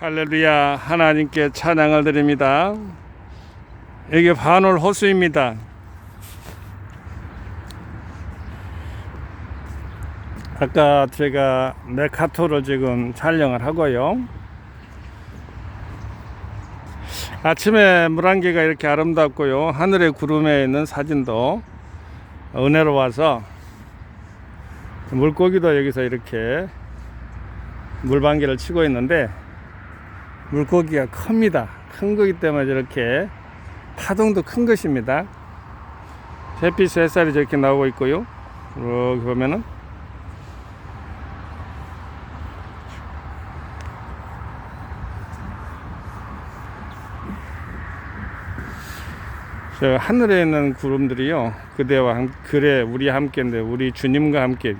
할렐루야 하나님께 찬양을 드립니다. 여기 반월 호수입니다. 아까 제가 메카토를 지금 촬영을 하고요. 아침에 물안개가 이렇게 아름답고요. 하늘의 구름에 있는 사진도 은혜로워서 물고기도 여기서 이렇게 물방개를 치고 있는데 물고기가 큽니다. 큰 거기 때문에 저렇게 파동도 큰 것입니다. 햇빛 햇살이 저렇게 나오고 있고요. 이렇게 보면은 저 하늘에 있는 구름들이요. 그대와 함, 그래 우리 함께인데 우리 주님과 함께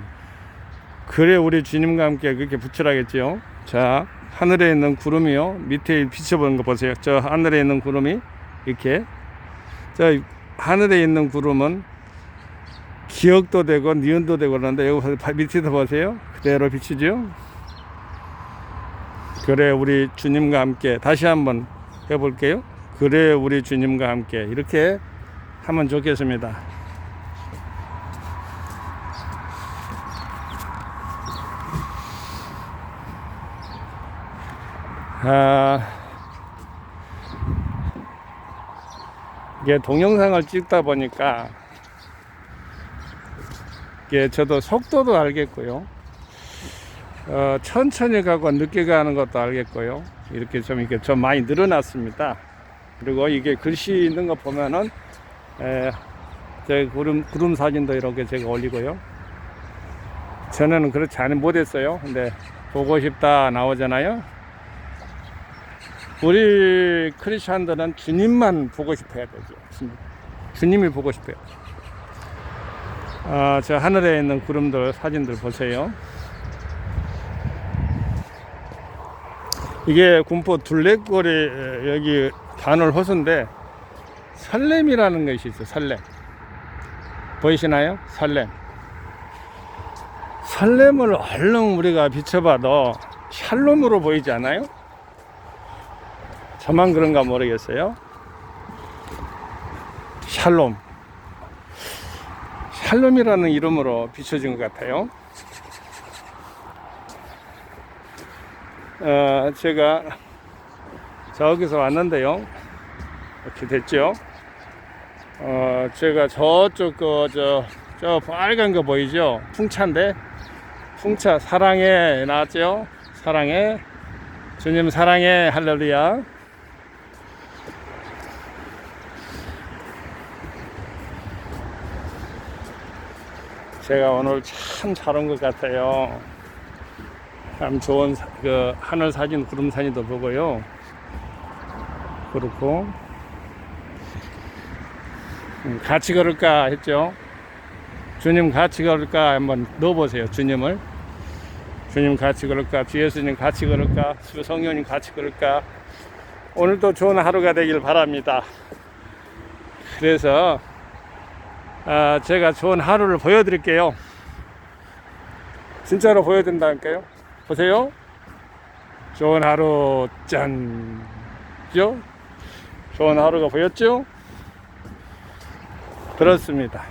그래 우리 주님과 함께 그렇게 붙이라겠지요. 자 하늘에 있는 구름이요. 밑에 비춰보는 거 보세요. 저 하늘에 있는 구름이 이렇게 저 하늘에 있는 구름은 기억도 되고 니은도 되고 그러는데 여기 봐- 밑에도 보세요. 그대로 비치죠. 그래 우리 주님과 함께 다시 한번 해볼게요. 그래 우리 주님과 함께 이렇게 하면 좋겠습니다. 아, 이게 동영상을 찍다 보니까 이게 저도 속도도 알겠고요. 어, 천천히 가고 늦게 가는 것도 알겠고요. 이렇게 좀 이렇게 좀 많이 늘어났습니다. 그리고 이게 글씨 있는 거 보면은 에, 제 구름 구름 사진도 이렇게 제가 올리고요. 전에는 그렇지 않이 못했어요. 근데 보고 싶다 나오잖아요. 우리 크리스천들은 주님만 보고 싶어야 되죠. 주님. 주님이 보고 싶어요. 아, 저 하늘에 있는 구름들 사진들 보세요. 이게 군포 둘레거리 에, 여기 반월 호수인데 설렘이라는 것이 있어요. 설렘. 보이시나요? 설렘. 설렘을 얼른 우리가 비춰봐도 샬롬으로 보이지 않아요? 저만 그런가 모르겠어요. 샬롬. 샬롬이라는 이름으로 비춰진 것 같아요. 어, 제가 저기서 왔는데요. 이렇게 됐죠. 어, 제가 저쪽 그, 저, 저 빨간 거 보이죠? 풍차인데, 풍차, 사랑해, 나왔죠? 사랑해. 주님 사랑해, 할렐루야. 제가 오늘 참 잘 온 것 같아요. 참 좋은 사- 그 하늘 사진, 구름 사진도 보고요. 그렇고 음, 같이 걸을까 했죠. 주님 같이 걸을까 한번 넣어보세요. 주님을 주님 같이 걸을까, 주 예수님 같이 걸을까, 주 성령님 같이 걸을까. 오늘도 좋은 하루가 되길 바랍니다. 그래서 아, 제가 좋은 하루를 보여드릴게요. 진짜로 보여드린다니까요. 보세요. 좋은 하루 짠. 죠? 좋은 하루가 보였죠? 그렇습니다.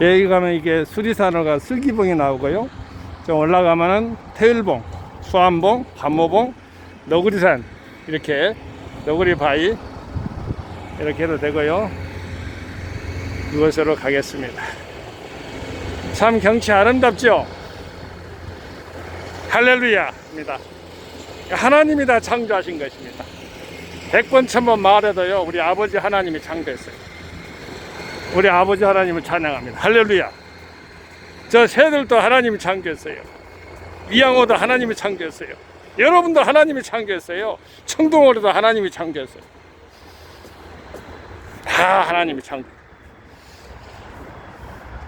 여기 가면 이게 수리산으로 가 슬기봉이 나오고요. 좀 올라가면은 태일봉, 수안봉, 반모봉, 너구리산 이렇게 너구리 바위 이렇게 해도 되고요. 그곳으로 가겠습니다. 참 경치 아름답죠? 할렐루야입니다. 하나님이 다 창조하신 것입니다. 백번 천번 말해도요, 우리 아버지 하나님이 창조했어요. 우리 아버지 하나님을 찬양합니다. 할렐루야. 저 새들도 하나님이 창조했어요. 이 양호도 하나님이 창조했어요. 여러분도 하나님이 창조했어요. 청동오리도 하나님이 창조했어요. 다 하나님이 창조.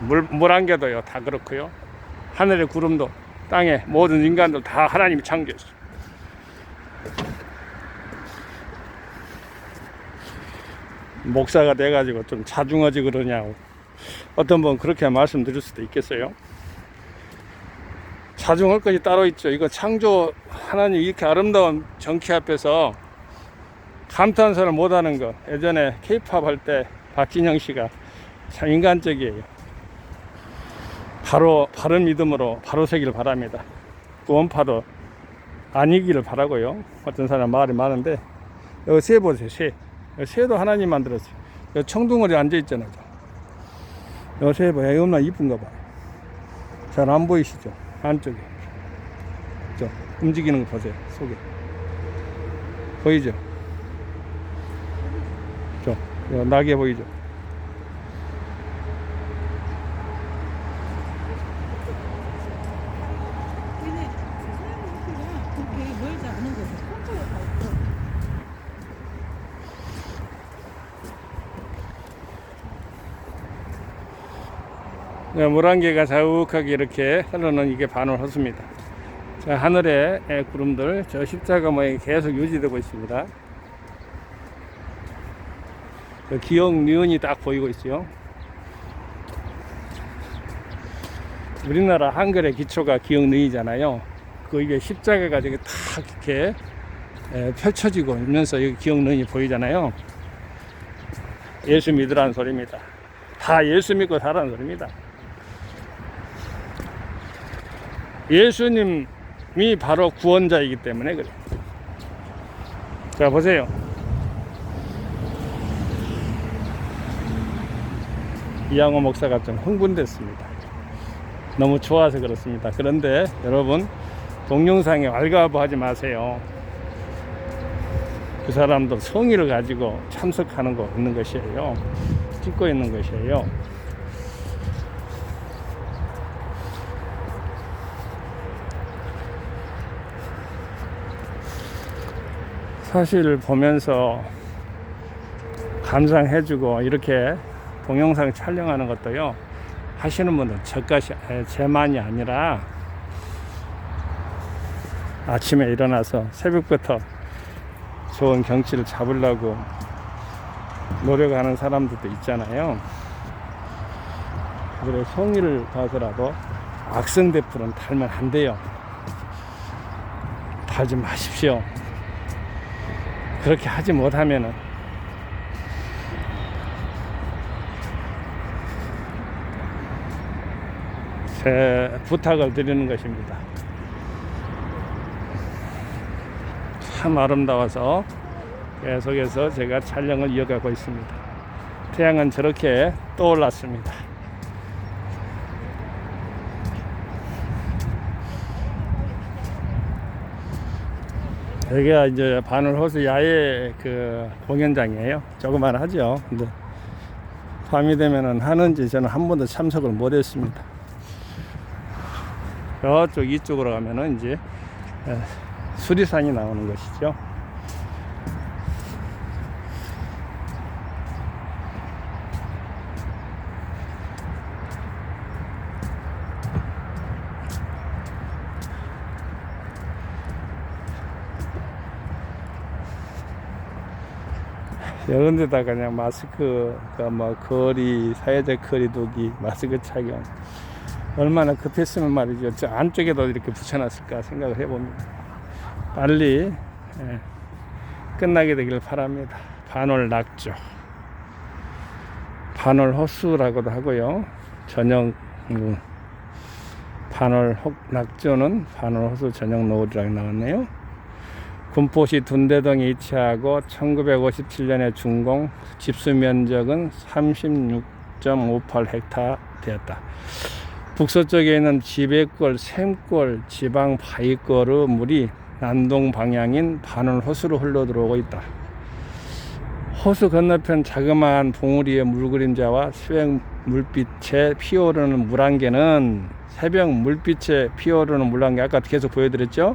물, 물안개도요, 다 그렇고요. 하늘의 구름도, 땅의 모든 인간도 다 하나님이 창조했어요. 목사가 돼가지고 좀 자중하지 그러냐고. 어떤 분 그렇게 말씀드릴 수도 있겠어요. 자중할 것이 따로 있죠. 이거 창조 하나님 이렇게 아름다운 정치 앞에서 감탄사를 못하는 거. 예전에 케이팝 할 때 박진영 씨가 참 인간적이에요. 바로 바른 믿음으로 바로 서기를 바랍니다. 구원파도 아니기를 바라고요. 어떤 사람 말이 많은데 여기 새 보세요. 새. 새도 하나님 만들었어요. 여기 청둥오리 앉아 있잖아요. 여기 새. 여기 얼마나 이쁜가 봐요. 잘 안 보이시죠? 안쪽에. 저 움직이는 거 보세요. 속에. 보이죠? 낙에 보이죠? 다 있고 네, 물안개가 자욱하게 이렇게 흘러는 이게 반월 호수입니다. 자, 하늘에 에, 구름들 저 십자가 모양이 계속 유지되고 있습니다. 저 기억 니은이 딱 보이고 있어요. 우리나라 한글의 기초가 기억 니이잖아요. 그 이게 십자가가 저기 탁 이렇게 에, 펼쳐지고 있면서 여기 기억 니이 보이잖아요. 예수 믿으라는 소리입니다. 다 예수 믿고 살라는 소리입니다. 예수님이 바로 구원자이기 때문에 그래. 자, 보세요. 이양호 목사가 좀 흥분됐습니다. 너무 좋아서 그렇습니다. 그런데 여러분, 동영상에 왈가부하지 마세요. 그 사람도 성의를 가지고 참석하는 거 있는 것이에요. 찍고 있는 것이에요. 사실 보면서 감상해주고 이렇게 동영상 촬영하는 것도요 하시는 분들 에, 제만이 아니라 아침에 일어나서 새벽부터 좋은 경치를 잡으려고 노력하는 사람들도 있잖아요. 그래 성의를 봐서라도 악성대풀은 달면 안 돼요. 달지 마십시오. 그렇게 하지 못하면은 제 부탁을 드리는 것입니다. 참 아름다워서 계속해서 제가 촬영을 이어가고 있습니다. 태양은 저렇게 떠올랐습니다. 여기가 이제 바늘 호수 야외 그 공연장이에요. 조그만 하죠. 근데 밤이 되면은 하는지 저는 한 번도 참석을 못 했습니다. 저쪽 이쪽으로 가면은 이제 에, 수리산이 나오는 것이죠. 이런 데다가 그냥 마스크, 그뭐 거리, 사회적 거리두기, 마스크 착용. 얼마나 급했으면 말이죠. 저 안쪽에도 이렇게 붙여놨을까 생각을 해봅니다. 빨리 예, 끝나게 되기를 바랍니다. 반월 낙조. 반월 호수라고도 하고요. 음, 반월 혹 낙조는 반월 호수 전용 노을이라고 나왔네요. 군포시 둔대동에 위치하고 1957년에 준공 집수 면적은 36.58 헥타 되었다. 북서쪽에 있는 지배골, 샘골, 지방 바위골의 물이 난동 방향인 반월 호수로 흘러 들어오고 있다. 호수 건너편 자그마한 봉우리의 물 그림자와 새벽 물빛에 피어오르는 물안개는 새벽 물빛에 피어오르는 물안개 아까 계속 보여드렸죠?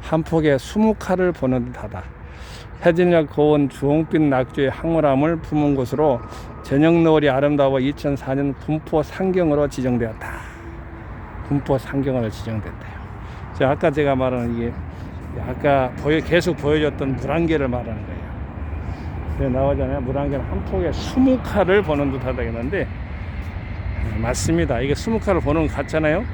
한 폭의 수묵화를 보는 듯하다. 해진력 고운 주홍빛 낙조의 황홀함을 품은 곳으로 저녁 노을이 아름다워 2004년 분포 상경으로 지정되었다. 분포 상경으로 지정됐대요. 저 아까 제가 말하는 이게 아까 보여 계속 보여줬던 물안개를 말하는 거예요. 네, 나오잖아요. 물안개는 한 폭의 수묵화를 보는 듯 하다 했는데 네, 맞습니다. 이게 수묵화를 보는 것 같잖아요.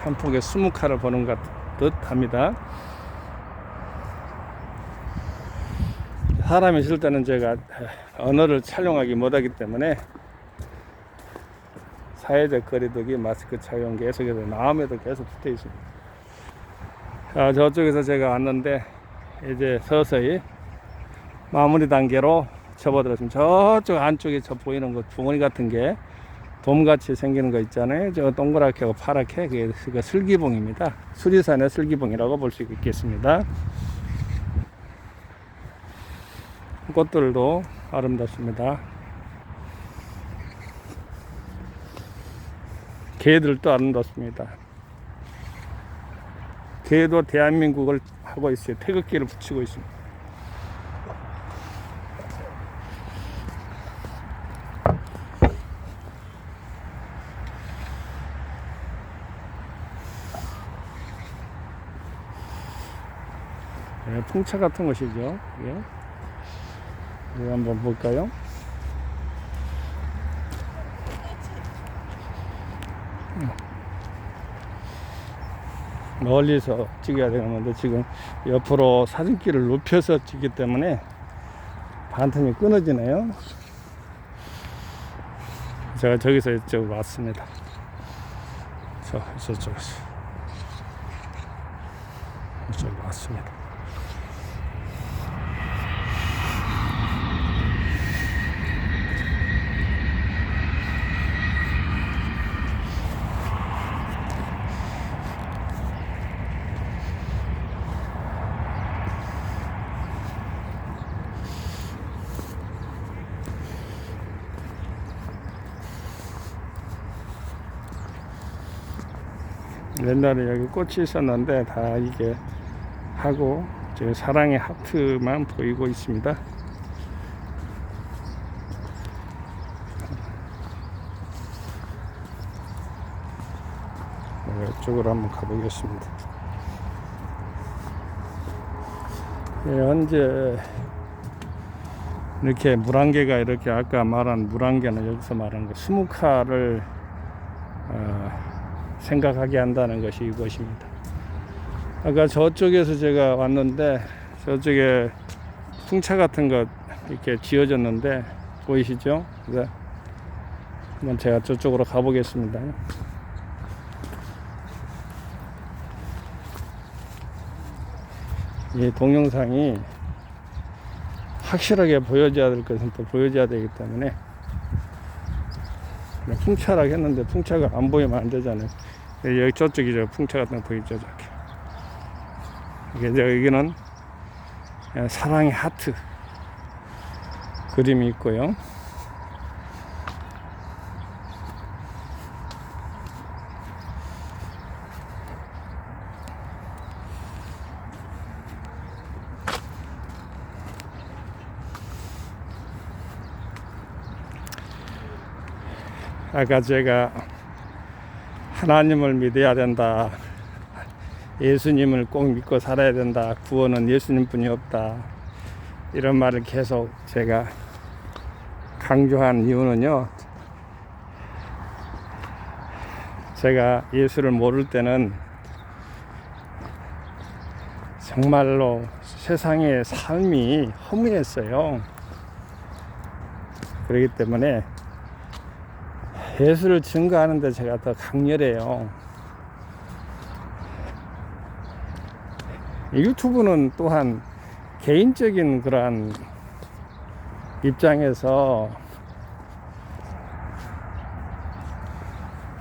한 폭에 20칼을 보는 것 듯 합니다. 사람이 있을 때는 제가 언어를 촬영하기 못하기 때문에 사회적 거리두기 마스크 착용 계속해서 마음에도 계속 붙어 있습니다. 자, 저쪽에서 제가 왔는데 이제 서서히 마무리 단계로 접어들었습니다. 저쪽 안쪽에 저 보이는 거 붕어리 같은 게 돔같이 생기는 거 있잖아요. 저 동그랗게 하고 파랗게 그게 그 슬기봉입니다. 수리산의 슬기봉이라고 볼 수 있겠습니다. 꽃들도 아름답습니다. 개들도 아름답습니다. 개도 대한민국을 하고 있어요. 태극기를 붙이고 있습니다. 네, 풍차 같은 것이죠. 예. 한번 볼까요? 멀리서 찍어야 되는데 지금 옆으로 사진기를 높여서 찍기 때문에 반틈이 끊어지네요. 제가 저기서 이쪽 왔습니다. 저 저쪽에서 이쪽 왔습니다. 옛날에 여기 꽃이 있었는데 다 이게 하고 지금 사랑의 하트만 보이고 있습니다. 네, 이쪽으로 한번 가보겠습니다. 네, 현재 이렇게 물안개가 이렇게 아까 말한 물안개는 여기서 말한 거 스무카를 어, 생각하게 한다는 것이 이것입니다. 아까 저쪽에서 제가 왔는데 저쪽에 풍차 같은 것 이렇게 지어졌는데 보이시죠? 그래서 한번 제가 저쪽으로 가보겠습니다. 이 동영상이 확실하게 보여줘야 될 것은 또 보여줘야 되기 때문에 풍차라고 했는데 풍차가 안 보이면 안 되잖아요. 여기 저쪽이 저 풍차 같은 거 보이죠? 저렇게. 이게 이제 여기는 그냥 사랑의 하트 그림이 있고요. 아까 제가 하나님을 믿어야 된다. 예수님을 꼭 믿고 살아야 된다. 구원은 예수님뿐이 없다. 이런 말을 계속 제가 강조한 이유는요. 제가 예수를 모를 때는 정말로 세상의 삶이 허무했어요. 그렇기 때문에 예수를 증거하는데 제가 더 강렬해요. 유튜브는 또한 개인적인 그러한 입장에서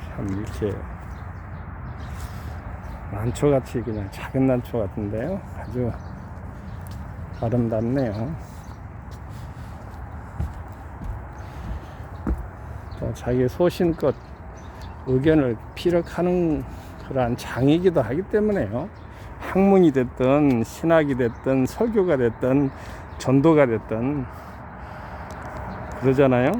참 이렇게 난초같이 그냥 작은 난초 같은데요. 아주 아름답네요. 자기 소신껏 의견을 피력하는 그러한 장이기도 하기 때문에요. 학문이 됐든 신학이 됐든 설교가 됐든 전도가 됐든 그러잖아요.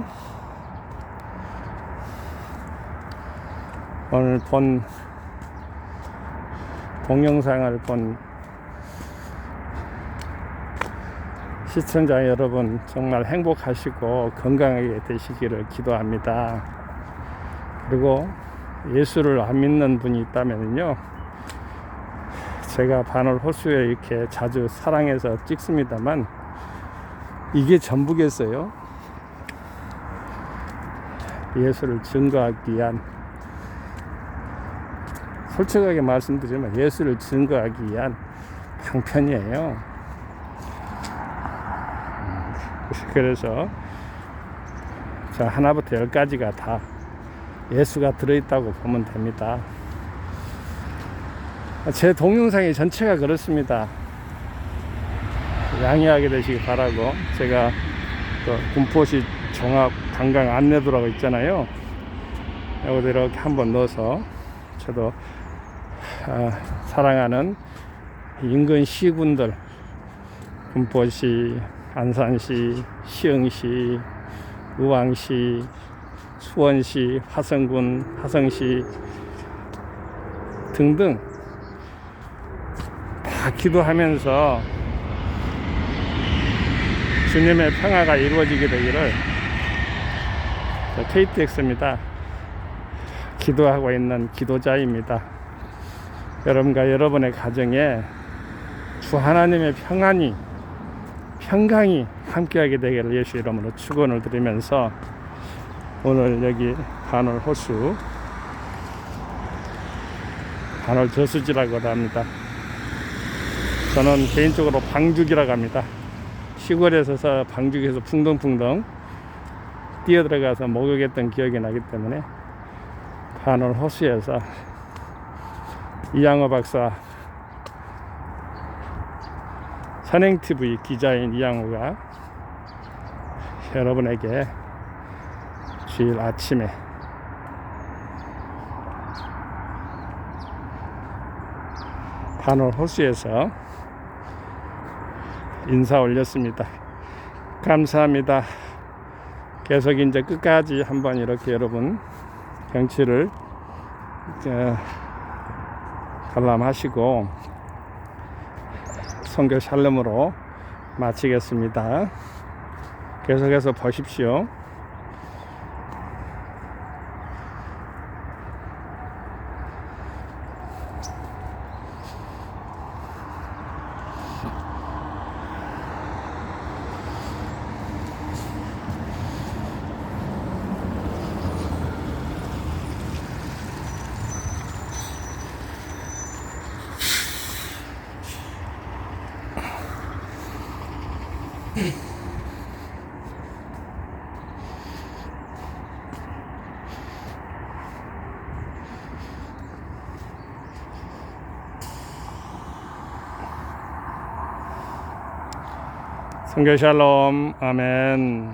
오늘 본 동영상을 본 시청자 여러분 정말 행복하시고 건강하게 되시기를 기도합니다. 그리고 예수를 안 믿는 분이 있다면요. 제가 반월 호수에 이렇게 자주 사랑해서 찍습니다만 이게 전부겠어요. 예수를 증거하기 위한 솔직하게 말씀드리면 예수를 증거하기 위한 방편이에요. 음, 그래서 자 하나부터 열까지가 다 예수가 들어있다고 보면 됩니다. 제 동영상이 전체가 그렇습니다. 양해하게 되시기 바라고 제가 또 군포시 종합 관광 안내도라고 있잖아요. 여기다 이렇게 한번 넣어서 저도 아, 사랑하는 인근 시군들 군포시, 안산시, 시흥시, 의왕시, 수원시, 화성군, 화성시 등등 다 기도하면서 주님의 평화가 이루어지게 되기를 저 KTX입니다. 기도하고 있는 기도자입니다. 여러분과 여러분의 가정에 주 하나님의 평안이 평강이 함께하게 되기를 예수 이름으로 축원을 드리면서 오늘 여기 반월 호수 반월 저수지라고 합니다. 저는 개인적으로 방죽이라고 합니다. 시골에서 방죽에서 풍덩풍덩 뛰어들어가서 목욕했던 기억이 나기 때문에 반월 호수에서 이양호 박사 선행TV 기자인 이양호가 여러분에게 주일 아침에 반월 호수에서 인사 올렸습니다. 감사합니다. 계속 이제 끝까지 한번 이렇게 여러분 경치를 어, 관람하시고 성교 샬롬으로 마치겠습니다. 계속해서 보십시오. 성교 샬롬 아멘.